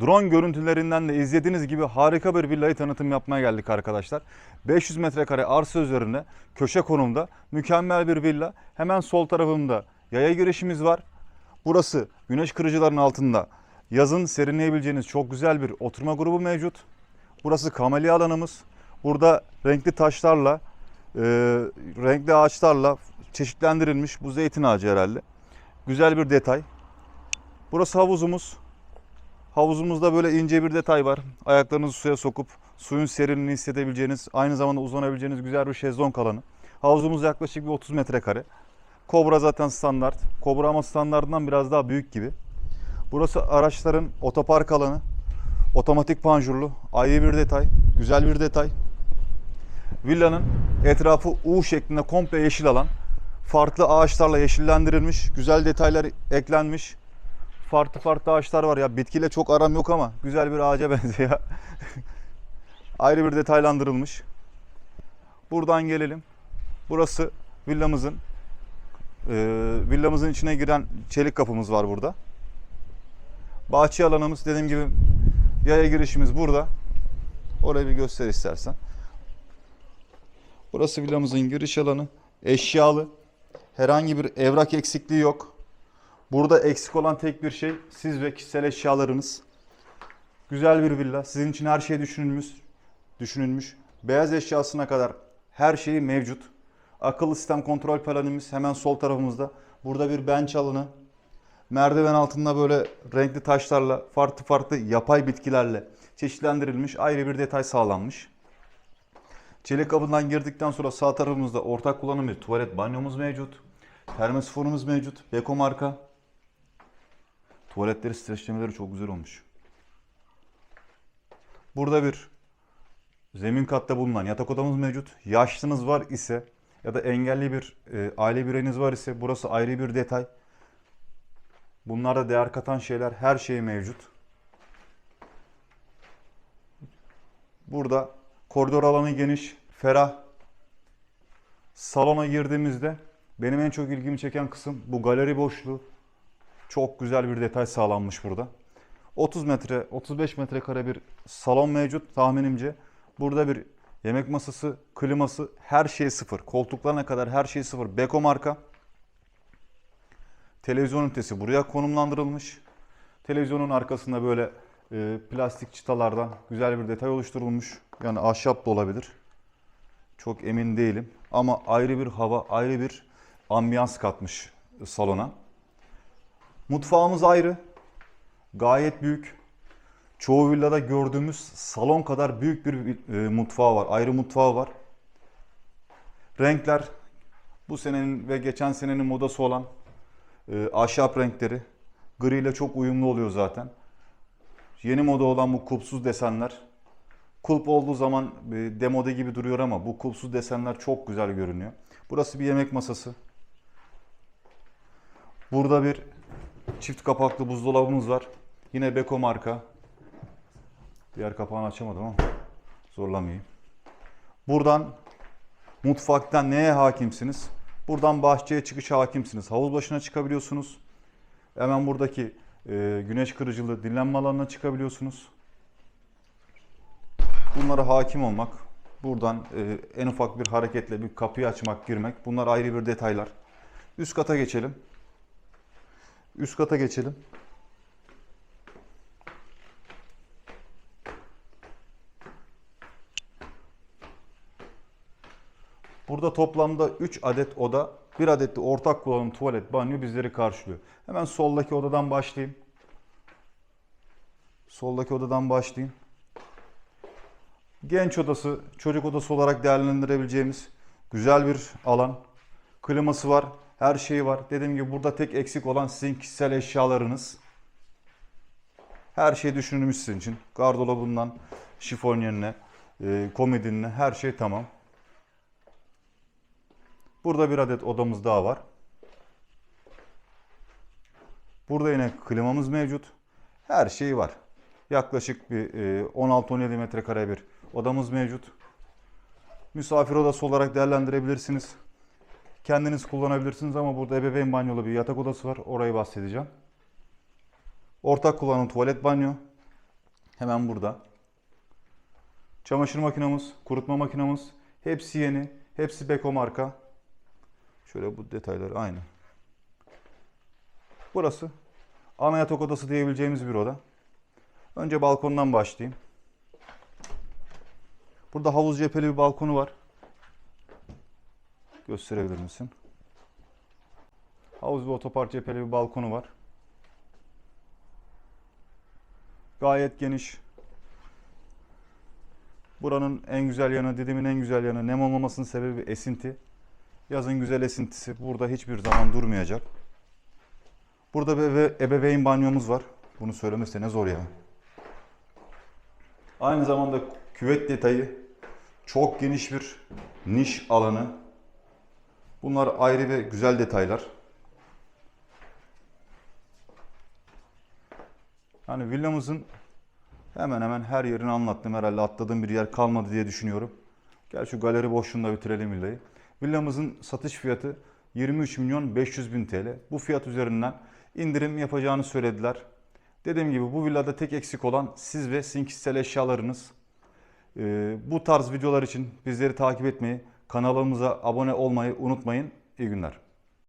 drone görüntülerinden de izlediğiniz gibi harika bir villayı tanıtım yapmaya geldik arkadaşlar. 500 metrekare arsa üzerinde köşe konumda mükemmel bir villa. Hemen sol tarafında yaya girişimiz var. Burası güneş kırıcıların altında yazın serinleyebileceğiniz çok güzel bir oturma grubu mevcut. Burası kamelya alanımız. Burada renkli taşlarla, e, renkli ağaçlarla çeşitlendirilmiş bu zeytin ağacı herhalde. Güzel bir detay. Burası havuzumuz. Havuzumuzda böyle ince bir detay var. Ayaklarınızı suya sokup suyun serinliğini hissedebileceğiniz, aynı zamanda uzanabileceğiniz güzel bir şezlong alanı. Havuzumuz yaklaşık bir 30 metrekare. Kobra zaten standart. Kobra ama standartından biraz daha büyük gibi. Burası araçların otopark alanı. Otomatik panjurlu. Ayrı bir detay. Güzel bir detay. Villanın etrafı U şeklinde komple yeşil alan. Farklı ağaçlarla yeşillendirilmiş. Güzel detaylar eklenmiş. Farklı farklı ağaçlar var ya. Bitkiyle çok aram yok ama güzel bir ağaca benziyor. Ayrı bir detaylandırılmış. Buradan gelelim. Burası villamızın e, villamızın içine giren çelik kapımız var burada. Bahçe alanımız dediğim gibi yaya girişimiz burada. Orayı bir göster istersen. Burası villamızın giriş alanı. Eşyalı. Herhangi bir evrak eksikliği yok. Burada eksik olan tek bir şey siz ve kişisel eşyalarınız. Güzel bir villa. Sizin için her şey düşünülmüş. Düşünülmüş. Beyaz eşyasına kadar her şeyi mevcut. Akıllı sistem kontrol panelimiz hemen sol tarafımızda. Burada bir bench alanı. Merdiven altında böyle renkli taşlarla, farklı farklı yapay bitkilerle çeşitlendirilmiş ayrı bir detay sağlanmış. Çelik kapından girdikten sonra sağ tarafımızda ortak kullanım bir tuvalet banyomuz mevcut. Termosifonumuz mevcut. Beko marka. Tuvaletleri streçlemeleri çok güzel olmuş. Burada bir zemin katta bulunan yatak odamız mevcut. Yaşlınız var ise ya da engelli bir e, aile bireyiniz var ise burası ayrı bir detay. Bunlarda değer katan şeyler her şey mevcut. Burada koridor alanı geniş, ferah. Salona girdiğimizde benim en çok ilgimi çeken kısım bu galeri boşluğu. Çok güzel bir detay sağlanmış burada. 30 metre, 35 metrekare bir salon mevcut tahminimce. Burada bir yemek masası, kliması, her şey sıfır. Koltuklarına kadar her şey sıfır. Beko marka. Televizyon ünitesi buraya konumlandırılmış. Televizyonun arkasında böyle e, plastik çıtalardan güzel bir detay oluşturulmuş. Yani ahşap da olabilir. Çok emin değilim. Ama ayrı bir hava, ayrı bir ambiyans katmış salona. Mutfağımız ayrı. Gayet büyük. Çoğu villada gördüğümüz salon kadar büyük bir e, mutfağı var. Ayrı mutfağı var. Renkler bu senenin ve geçen senenin modası olan e, ahşap renkleri. Gri ile çok uyumlu oluyor zaten. Yeni moda olan bu kulpsuz desenler. Kulp olduğu zaman e, demode gibi duruyor ama bu kulpsuz desenler çok güzel görünüyor. Burası bir yemek masası. Burada bir çift kapaklı buzdolabımız var. Yine Beko marka. Diğer kapağını açamadım ama zorlamayayım. Buradan mutfaktan neye hakimsiniz? Buradan bahçeye çıkışa hakimsiniz. Havuz başına çıkabiliyorsunuz. Hemen buradaki e, güneş kırıcılı dinlenme alanına çıkabiliyorsunuz. Bunlara hakim olmak, buradan e, en ufak bir hareketle bir kapıyı açmak, girmek bunlar ayrı bir detaylar. Üst kata geçelim. Üst kata geçelim. Burada toplamda 3 adet oda, 1 adet de ortak kullanım tuvalet, banyo bizleri karşılıyor. Hemen soldaki odadan başlayayım. Soldaki odadan başlayayım. Genç odası, çocuk odası olarak değerlendirebileceğimiz güzel bir alan. Kliması var, her şeyi var. Dediğim gibi burada tek eksik olan sizin kişisel eşyalarınız. Her şey düşünülmüş sizin için. Gardırobundan şifonyerine, e, komodinine her şey tamam. Burada bir adet odamız daha var. Burada yine klimamız mevcut. Her şey var. Yaklaşık bir e, 16-17 metrekare bir odamız mevcut. Misafir odası olarak değerlendirebilirsiniz. Kendiniz kullanabilirsiniz ama burada ebeveyn banyolu bir yatak odası var. Orayı bahsedeceğim. Ortak kullanım tuvalet banyo. Hemen burada. Çamaşır makinamız, kurutma makinamız. Hepsi yeni. Hepsi Beko marka. Şöyle bu detayları aynı. Burası ana yatak odası diyebileceğimiz bir oda. Önce balkondan başlayayım. Burada havuz cepheli bir balkonu var. Gösterebilir misin? Havuz ve otopark cepheli bir balkonu var. Gayet geniş. Buranın en güzel yanı, Didim'in en güzel yanı nem olmamasının sebebi esinti. Yazın güzel esintisi burada hiçbir zaman durmayacak. Burada bir ebe- ebeveyn banyomuz var. Bunu söylemesi ne zor ya. Aynı zamanda küvet detayı çok geniş bir niş alanı. Bunlar ayrı ve güzel detaylar. Yani villamızın hemen hemen her yerini anlattım. Herhalde atladığım bir yer kalmadı diye düşünüyorum. Gel şu galeri boşluğunda bitirelim villayı. Villamızın satış fiyatı 23 milyon 500 bin TL. Bu fiyat üzerinden indirim yapacağını söylediler. Dediğim gibi bu villada tek eksik olan siz ve sizin kişisel eşyalarınız. Ee, bu tarz videolar için bizleri takip etmeyi, kanalımıza abone olmayı unutmayın. İyi günler.